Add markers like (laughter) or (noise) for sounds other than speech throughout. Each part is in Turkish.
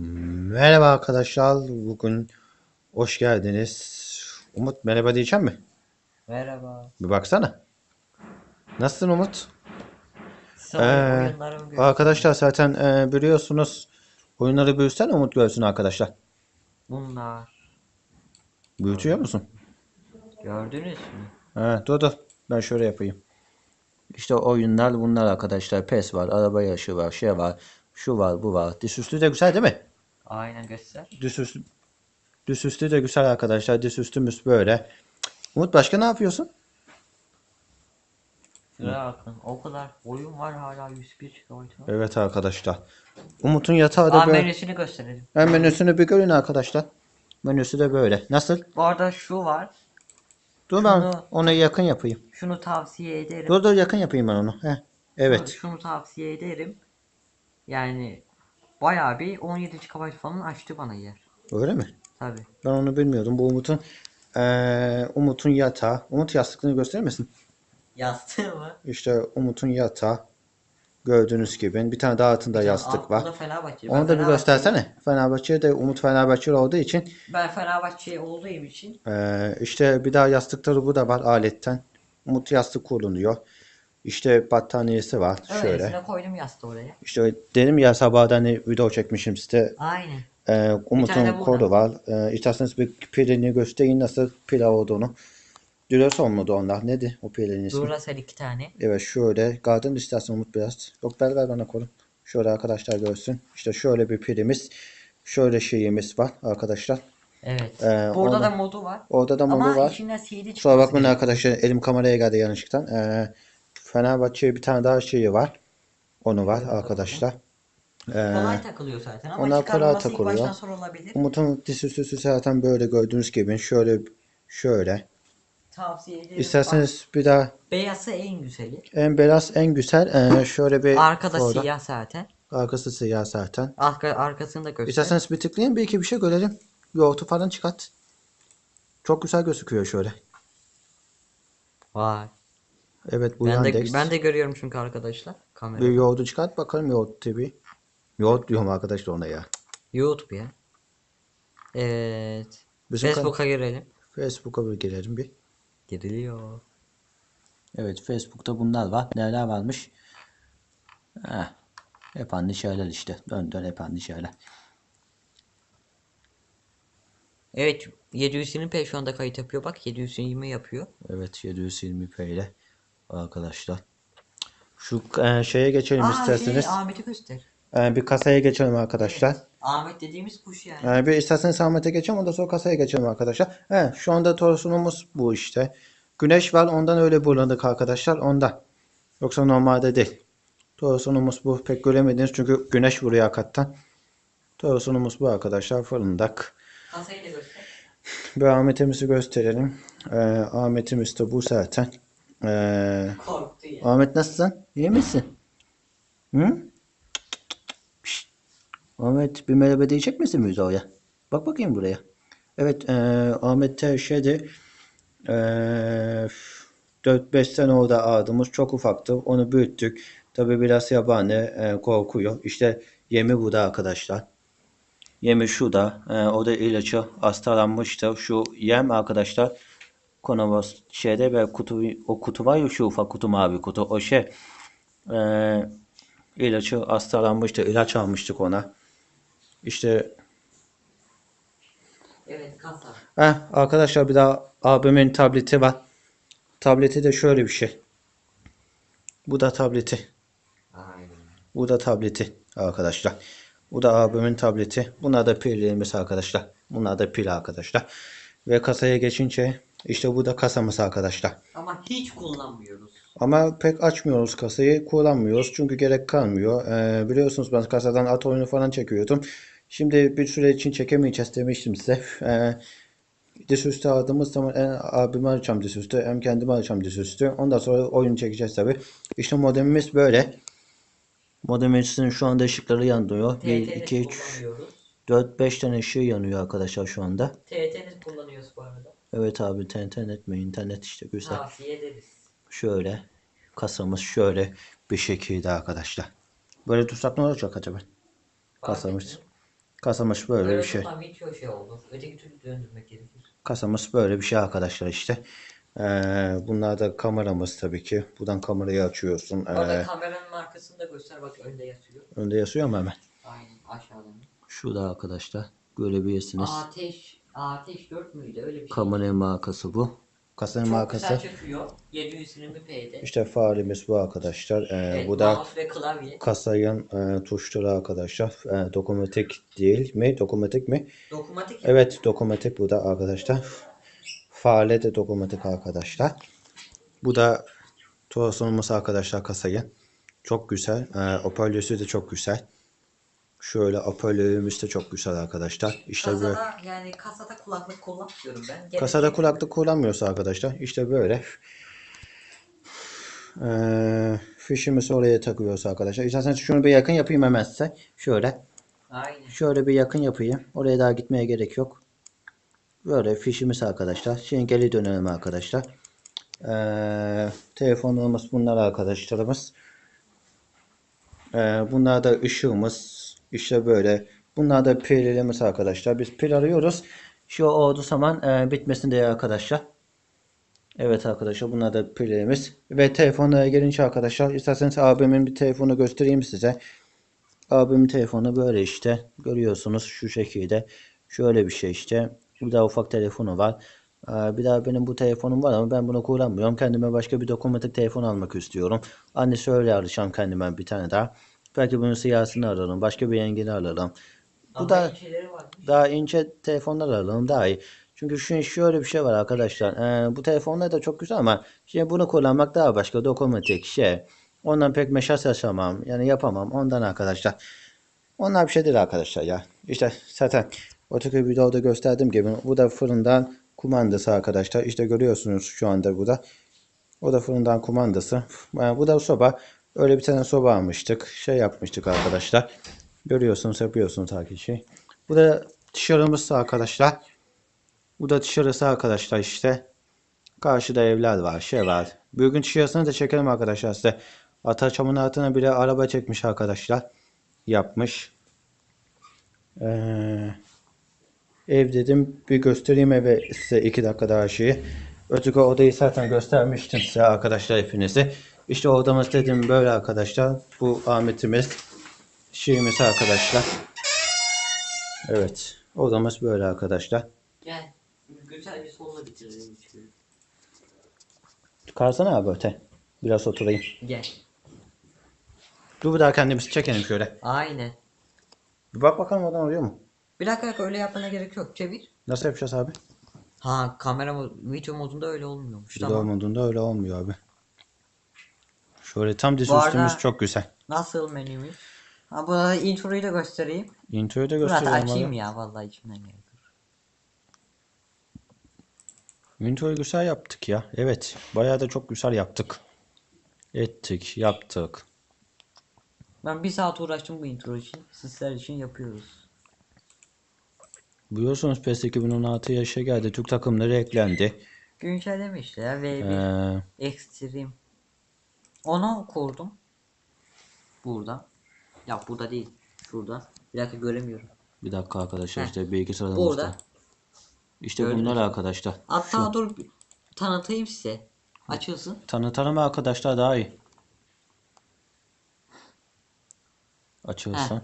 Merhaba arkadaşlar. Bugün hoş geldiniz. Umut merhaba diyeceğim mi? Merhaba. Bir baksana. Nasılsın Umut? Ee. Arkadaşlar zaten e, biliyorsunuz oyunları büyütsen Umut görsün arkadaşlar. Bunlar. Büyütüyor musun? Gördünüz mü? He, dur dur. Ben şöyle yapayım. İşte oyunlar bunlar arkadaşlar. PES var, araba yarışı var, şey var, şu var, bu var. Disüstü de güzel değil mi? Aynen göster. Disüstü, disüstü de güzel arkadaşlar. Disüstümüz böyle. Umut başka ne yapıyorsun? O kadar oyun var hala 101 GB var. Evet arkadaşlar. Umut'un yatağı da Aa, böyle. menüsünü gösterelim. Ben menüsünü bir görün arkadaşlar. Menüsü de böyle. Nasıl? Bu arada şu var. Dur ben Şunu- onu yakın yapayım. Şunu tavsiye ederim. Dur dur yakın yapayım ben onu. Heh. Evet. Şunu tavsiye ederim. Yani bayağı bir 17 GB falan açtı bana yer. Öyle mi? Tabi. Ben onu bilmiyordum. Bu Umut'un eee Umut'un yatağı. Umut yastıklarını gösterir misin? Yastığı mı? İşte Umut'un yatağı. Gördüğünüz gibi. Bir tane daha altında yastık var. Fenerbahçe. Ben Onu da bir göstersene. Fenerbahçe de Umut Fenerbahçeli olduğu için Ben Fenerbahçe olduğum için eee, işte bir daha yastıkları bu da var aletten. Umut yastık kullanıyor. İşte battaniyesi var. Şöyle. öylesine koydum yastığı oraya. İşte dedim ya sabahda hani video çekmişim size. Aynen. Ee, Umut'un kodu var. Ee, isterseniz bir pilini göstereyim nasıl pil olduğunu. Duracell mıydı onlar? Neydi o pilin ismi? Duracell iki tane. Evet şöyle. Garden istersen Umut biraz. Yok ver ver bana kodu. Şöyle arkadaşlar görsün. İşte şöyle bir pilimiz. Şöyle şeyimiz var arkadaşlar. Evet. Ee, Burada onu- da modu var. Orada da modu Ama var. içinden CD çıkması Kusura bakmayın arkadaşlar. Elim kameraya geldi yanlışlıkla. Ee, Fenerbahçe'ye bir tane daha şeyi var. Onu var arkadaşlar. Ee, Kolay takılıyor zaten ama onlar kolay çıkarılması ilk takılıyor. baştan zor olabilir. Umut'un dizüstü zaten böyle gördüğünüz gibi şöyle şöyle. Tavsiye ederim. İsterseniz bir daha Bak, beyazı en güzeli. en beyaz en güzel ee, (laughs) şöyle bir Arkada orada. siyah zaten. Arkası siyah zaten. Arka, arkasını da göster. İsterseniz bir tıklayın bir iki bir şey görelim. Yoğurtu falan çıkart. Çok güzel gözüküyor şöyle. Vay. Evet bu Ben de, Yandex. ben de görüyorum çünkü arkadaşlar. Kamera. Bir yoğurdu çıkart bakalım yoğurt TV. Yoğurt diyorum arkadaşlar ona ya. YouTube ya. Evet. Bizim kan- Facebook'a girelim. Facebook'a bir girelim bir. Giriliyor. Evet Facebook'ta bunlar var. Neler varmış? Heh. Hep aynı şeyler işte. Dön dön hep aynı şeyler. Evet 720p şu anda kayıt yapıyor. Bak 720 yapıyor. Evet 720p ile arkadaşlar. Şu e, şeye geçelim Aa isterseniz. şey Ahmet'i göster. E, bir kasaya geçelim arkadaşlar. Ahmet dediğimiz kuş yani. E, bir isterseniz Ahmet'e geçelim ondan sonra kasaya geçelim arkadaşlar. Evet şu anda torsunumuz bu işte. Güneş var ondan öyle bulandık arkadaşlar ondan. Yoksa normalde değil. Torsunumuz bu pek göremediniz çünkü güneş vuruyor hakikaten. Torsunumuz bu arkadaşlar fırındak. Kasayı da göster. Bir Ahmet'imizi gösterelim. E, Ahmet'imiz de bu zaten. E, Korktu ya. Ahmet nasılsın? İyi misin? Hı? Şşt. Ahmet bir merhaba diyecek misin Müzo'ya? Bak bakayım buraya. Evet eee Ahmet de şeydi eee 4-5 sene orada ağdımız çok ufaktı. Onu büyüttük. Tabi biraz yabani eee, korkuyor. İşte yemi burada arkadaşlar. Yemi şurada. Eee o da ilacı hastalanmıştı. Şu yem arkadaşlar Konovas şeyde ve kutu o kutu var ya şu ufak kutu mavi kutu o şey eee ilacı hastalanmıştı ilaç almıştık ona. İşte Evet kasa. heh, arkadaşlar bir daha abimin tableti var. Tableti de şöyle bir şey. Bu da tableti. Aynen. bu da tableti arkadaşlar. Bu da abimin tableti. Bunlar da pillerimiz arkadaşlar. Bunlar da pil arkadaşlar. Ve kasaya geçince işte bu da kasamız arkadaşlar Ama hiç kullanmıyoruz. Ama pek açmıyoruz kasayı, kullanmıyoruz çünkü gerek kalmıyor. Ee, biliyorsunuz ben kasadan at oyunu falan çekiyordum. Şimdi bir süre için çekemeyeceğiz demiştim size. (laughs) Ee, dizüstü aldığımız zaman hem abime alacağım dizüstü hem kendime alacağım dizüstü. Ondan sonra oyun çekeceğiz tabi. İşte modemimiz böyle. Modemimizin şu anda ışıkları yanıyor. 1, TT'niz 2, 3, kullanıyoruz. 4, 5 tane ışığı yanıyor arkadaşlar şu anda. TT'niz kullanıyoruz bu arada. Evet abi internet mi? internet işte güzel. Tavsiye ederiz. Şöyle kasamız şöyle bir şekilde arkadaşlar. Böyle tutsak ne olacak acaba? Kasamız. Kasamız böyle bir şey. Video şey oldu. Öteki türlü döndürmek gerekir. Kasamız böyle bir şey arkadaşlar işte. Ee, bunlar da kameramız tabii ki. Buradan kamerayı açıyorsun. Orada Ee, kameranın markasını da göster bak önde yatıyor. önde yazıyor mu hemen? Aynen aşağıdan. Şurada arkadaşlar görebilirsiniz. Ateş, Ateş 4 müydü öyle bir şey. Kameranın markası bu. Kasanın Çok markası. güzel çekiyor. 720p'de. İşte faremiz bu arkadaşlar. Ee, evet, bu da mouse ve klavye. kasanın e, tuşları arkadaşlar. E, dokunmatik değil mi? Dokunmatik mi? Dokunmatik. Evet dokunmatik bu da arkadaşlar. Fare de dokunmatik arkadaşlar. Bu da torosumuz arkadaşlar kasayı. Çok güzel. E, hoparlörü de çok güzel. Şöyle hoparlörümüz de çok güzel arkadaşlar. İşte böyle. Kasada yani kasada kulaklık kullanmıyorum ben. Gerek Kasada kulaklık kullanmıyorsa arkadaşlar işte böyle. Ee, fişimizi oraya takıyoruz arkadaşlar. İsterseniz şunu bir yakın yapayım hemen size. Şöyle. Aynen. Şöyle bir yakın yapayım. Oraya daha gitmeye gerek yok. Böyle fişimiz arkadaşlar. Şimdi geri dönelim arkadaşlar. Ee, telefonlarımız bunlar arkadaşlarımız. Ee, bunlar da ışığımız. İşte böyle. Bunlar da pillerimiz arkadaşlar. Biz pil arıyoruz. Şu olduğu zaman e, bitmesin diye arkadaşlar. Evet arkadaşlar bunlar da pillerimiz. Ve telefonlara gelince arkadaşlar isterseniz abimin bir telefonu göstereyim size. Abimin telefonu böyle işte. Görüyorsunuz şu şekilde. Şöyle bir şey işte. Bir daha ufak telefonu var. Aa, Bir daha benim bu telefonum var ama ben bunu kullanmıyorum. Kendime başka bir dokunmatik telefon almak istiyorum. Annesi öyle alacağım kendime bir tane daha. Belki bunun siyahısını alırım. Başka bir rengini alırım. Bu da daha ince telefonlar alalım daha iyi. Çünkü şu şöyle bir şey var arkadaşlar. Ee, bu telefonlar da çok güzel ama şimdi bunu kullanmak daha başka dokunmatik şey. Ondan pek meşas yaşamam. Yani yapamam. Ondan arkadaşlar. Onlar bir şey değil arkadaşlar ya. İşte zaten öteki videoda gösterdiğim gibi bu da fırından kumandası arkadaşlar. İşte görüyorsunuz şu anda burada. O da fırından kumandası. Yani bu da soba. Öyle bir tane soba almıştık. Şey yapmıştık arkadaşlar. Görüyorsunuz yapıyorsunuz takipçi. Bu da dışarımız arkadaşlar. Bu da dışarısı arkadaşlar işte. Karşıda evler var, şey var. Bugün dışarısını da çekelim arkadaşlar size. Ataçamın altına bile araba çekmiş arkadaşlar. Yapmış. Ee, ev dedim bir göstereyim eve size iki dakika daha şeyi. Öteki odayı zaten göstermiştim size arkadaşlar hepinizi. İşte odamız dedim böyle arkadaşlar. Bu Ahmet'imiz. Şeyimiz arkadaşlar. Evet. Odamız böyle arkadaşlar. Gel. Güzel bir solla bitirelim. Çıkarsana abi öte. Biraz oturayım. Gel. Dur bir daha kendimizi çekelim şöyle. Aynen. Bir bak bakalım oradan oluyor mu? Bir dakika dakika, öyle yapmana gerek yok. Çevir. Nasıl yapacağız abi? Ha kamera video modunda öyle olmuyormuş. Video Tamam. modunda öyle olmuyor abi. Şöyle tam diz Bu arada- üstümüz çok güzel. Nasıl menümüz? Ha bu arada introyu da göstereyim. Introyu da Dur hatta gösteriyorum açayım abi. ya vallahi içimden geldi. Introyu güzel yaptık ya. Evet. Bayağı da çok güzel yaptık. Ettik, yaptık. Ben bir saat uğraştım bu intro için. Sizler için yapıyoruz. Biliyorsunuz PES 2016 yaşa geldi. Türk takımları eklendi. Güncelleme işte ya V1 Ee, Extreme. Onu kurdum. Burada. Ya burada değil. Şurada. Bir dakika göremiyorum. bir dakika arkadaşlar Heh. işte bilgisayarımızda. Burada. İşte Gördünüz bunlar arkadaşlar. Hatta Şu- dur tanıtayım size. Açılsın. Tanıtalım arkadaşlar daha iyi. Açılsın. Heh,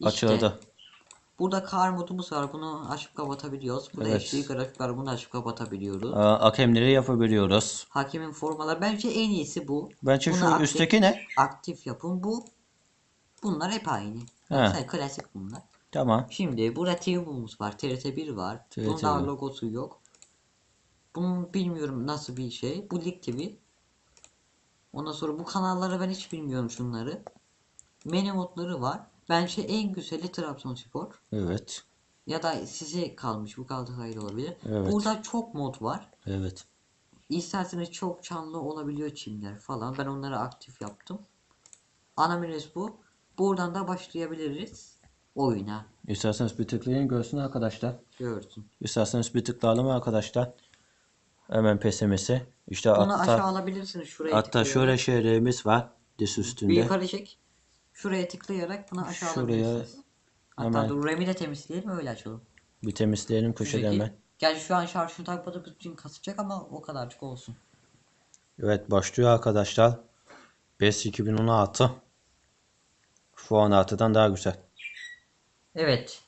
İşte. Açıldı. Burada kar modumuz var. Bunu açıp kapatabiliyoruz. Burada Evet. HD grafik var. Bunu açıp kapatabiliyoruz. Aa, Hakemleri yapabiliyoruz. Hakemin formaları. Bence en iyisi bu. Bence Bunu şu aktif- üstteki ne? Aktif yapın. Bu. Bunlar hep aynı. Sadece klasik bunlar. Tamam. Şimdi burada TV'muz var. TRT1 var. TRT1. Bunun daha logosu yok. Bunun bilmiyorum nasıl bir şey. Bu Lig TV. Ondan sonra bu kanalları ben hiç bilmiyorum şunları. Menü modları var. Bence en güzeli Trabzonspor. Evet. Ya da size kalmış. Bu Galatasaray'da olabilir. Evet. Burada çok mod var. Evet. İsterseniz çok canlı olabiliyor çimler falan. Ben onları aktif yaptım. Ana menüsü bu. Buradan da başlayabiliriz oyuna. İsterseniz bir tıklayın görsün arkadaşlar. Görsün. İsterseniz bir tıklayalım arkadaşlar. Hemen PSM'si. İşte Bunu aşağı hatta, alabilirsiniz. Şuraya hatta tıklayarak. şöyle şeylerimiz var. Diz Bir üstünde. yukarı çek. Şuraya tıklayarak bunu aşağı Şuraya alabilirsiniz. Hatta Hemen. dur RAM'i de temizleyelim öyle açalım. Bir temizleyelim köşeden şekil. hemen. Gerçi şu an şarjını takmadığı için kasacak ama o kadarcık olsun. Evet başlıyor arkadaşlar. PES 2016. Şu an artıdan daha güzel. Evet.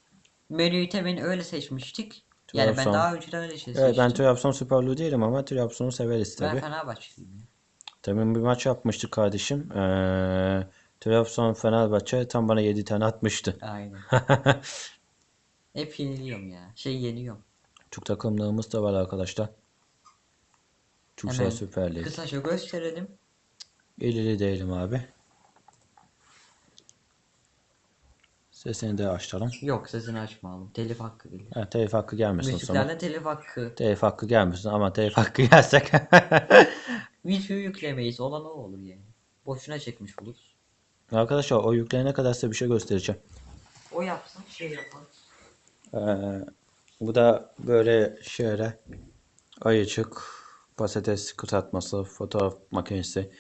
Menüyü temin öyle seçmiştik. Yani ben Trabzon. daha önceden öyle şey seçmiştim. Evet ben Trabzon Süperlu değilim ama Trabzon'u severiz Ben tabi. Fenerbahçeliyim. ya. Tabii bir maç yapmıştık kardeşim. Ee, Trabzon Fenerbahçe tam bana 7 tane atmıştı. Aynen. (laughs) Hep yeniliyorum ya. Şey yeniyorum. Türk takımlarımız da var arkadaşlar. Türksel Süper Lig. Kısaca gösterelim. İleri değilim abi. Sesini de açalım. Yok sesini açmayalım. Telif hakkı gelir. Ha, telif hakkı gelmesin zaman. Müziklerden telif hakkı. Telif hakkı gelmesin ama telif hakkı gelsek. (laughs) Video yüklemeyiz. Olan o olur yani. Boşuna çekmiş oluruz. Arkadaşlar o yüklenene kadar size bir şey göstereceğim. O yapsın şey yapalım. Ee, bu da böyle şöyle ayıcık, patates kızartması, fotoğraf makinesi.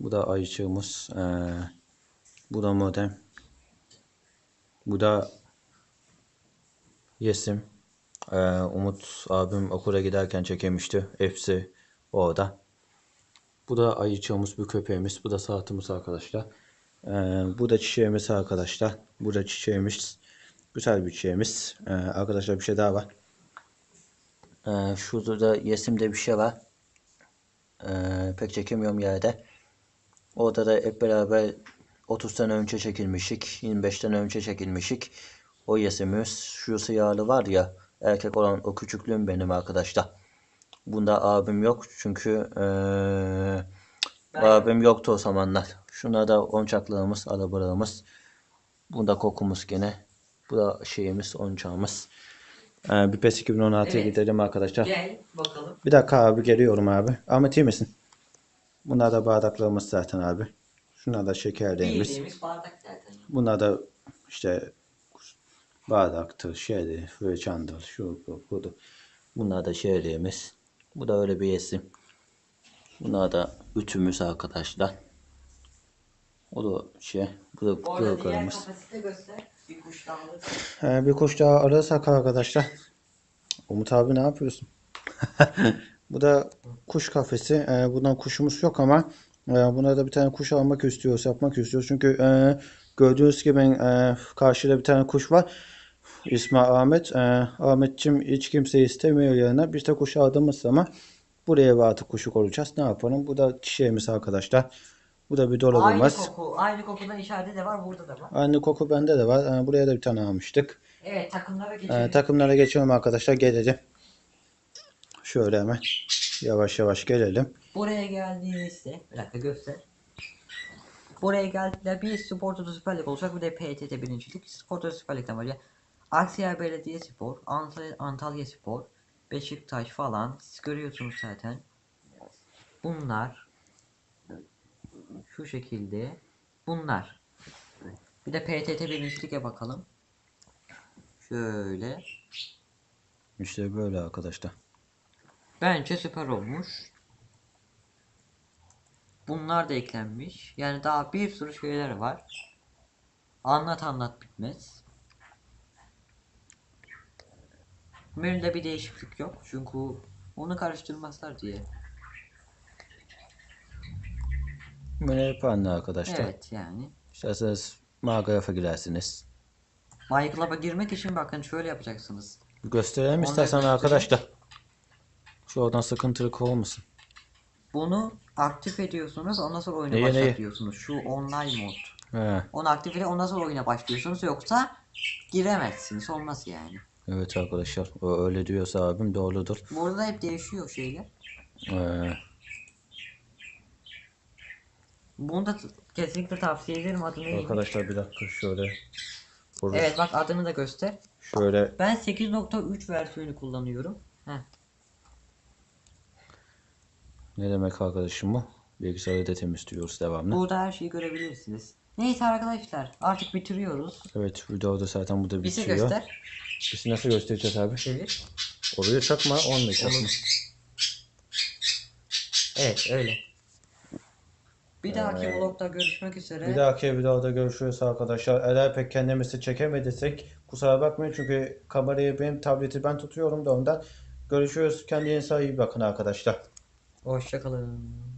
Bu da ayıcığımız. Ee, bu da modem. Bu da Yesim. Ee, Umut abim okula giderken çekilmişti. Hepsi orada. Bu da ayıcığımız, bu köpeğimiz. Bu da saatimiz arkadaşlar. Ee, bu da çiçeğimiz arkadaşlar. Bu da çiçeğimiz. Güzel bir çiçeğimiz. Ee, arkadaşlar bir şey daha var. Ee, şurada da Yesim'de bir şey var. Ee, pek çekemiyorum yerde. Orada da hep beraber 30 sene önce çekilmişik. 25 sene önce çekilmişik. O Yesim'imiz. Şu siyahlı var ya. Erkek olan o küçüklüğüm benim arkadaşlar. Bunda abim yok. Çünkü ee, abim yoktu o zamanlar. Şuna da onçaklarımız, arabalarımız. Bunda kokumuz gene. Bu da şeyimiz, oncağımız. Ee, bir PES 2016'ya Evet. gidelim arkadaşlar. Gel bakalım. Bir dakika abi geliyorum abi. Ahmet iyi misin? Bunlar da bardaklarımız zaten abi. Şunlar da şekerliğimiz. Bildiğimiz bardak zaten. Bunlar da işte bardaktır, şeydi, fırçandır, şu bu budur. Bunlar da şehriyemiz. Bu da öyle bir yesim. Bunlar da ütümüz arkadaşlar. O da şey, bu da göster. Bir kuş dallı. Ee, bir kuş daha alırsak arkadaşlar. Umut abi ne yapıyorsun? (laughs) Bu da kuş kafesi. Ee, bundan kuşumuz yok ama e, buna da bir tane kuş almak istiyoruz, yapmak istiyoruz. Çünkü e, gördüğünüz gibi e, karşıda bir tane kuş var. İsmi Ahmet. E, Ahmetçim hiç kimse istemiyor yanına. Biz de kuş aldığımız zaman buraya bir artık kuşu koruyacağız. Ne yapalım? Bu da çiçeğimiz arkadaşlar. Bu da bir Aynı dolabımız. koku. Aynı kokudan işareti de var. Burada da var. Aynı koku bende de var. E, buraya da bir tane almıştık. Evet takımlara Ee, geçelim. takımlara geçelim arkadaşlar. Gelelim. Şöyle hemen yavaş yavaş gelelim. Buraya geldiğimizde bir dakika göster. Buraya geldiğinde bir Spor Toto Süper Lig olacak bir de PTT birincilik. Spor Toto Süper Lig'den var ya. Aksaray Belediyespor, Antalya, Antalya Spor, Beşiktaş falan siz görüyorsunuz zaten. Bunlar şu şekilde bunlar. Bir de PTT birincilik'e bakalım. Şöyle. İşte böyle arkadaşlar. Bence süper olmuş. Bunlar da eklenmiş. Yani daha bir sürü şeyler var. Anlat anlat bitmez. Menüde bir değişiklik yok. Çünkü onu karıştırmazlar diye. Hep aynı arkadaşlar. Evet yani. İsterseniz Margraf'a girersiniz. My Club'a girmek için bakın şöyle yapacaksınız. Gösterelim Onları istersen göstereyim. arkadaşlar. Şu oradan sıkıntılık olmasın. Bunu aktif ediyorsunuz ondan sonra oyunu Neyi, neyi? başlatıyorsunuz. Şu online mod. He, Onu aktif edip ondan sonra oyuna başlıyorsunuz. Yoksa giremezsiniz. Olmaz yani. evet arkadaşlar. Öyle diyorsa abim doğrudur. Burada hep değişiyor şeyler. Ee, Bunu da kesinlikle tavsiye ederim adını arkadaşlar bir dakika şöyle. Vurur. Evet bak adını da göster. Şöyle Ben 8.3 versiyonu kullanıyorum. Heh. ne demek arkadaşım bu? Bilgisayarı da temizliyoruz devamlı. Burada her şeyi görebilirsiniz. Neyse arkadaşlar artık bitiriyoruz. Evet videoda zaten bu da bitiyor. göster. Biz nasıl göstereceğiz abi? Çevir. Oraya çakma mı? Olur. Evet öyle. Bir dahaki Ee, vlogda görüşmek üzere. Bir dahaki videoda görüşürüz arkadaşlar. Eğer pek kendimizi çekemediysek kusura bakmayın çünkü kamerayı benim tableti ben tutuyorum da ondan. Görüşürüz. Kendinize iyi bakın arkadaşlar. Hoşçakalın.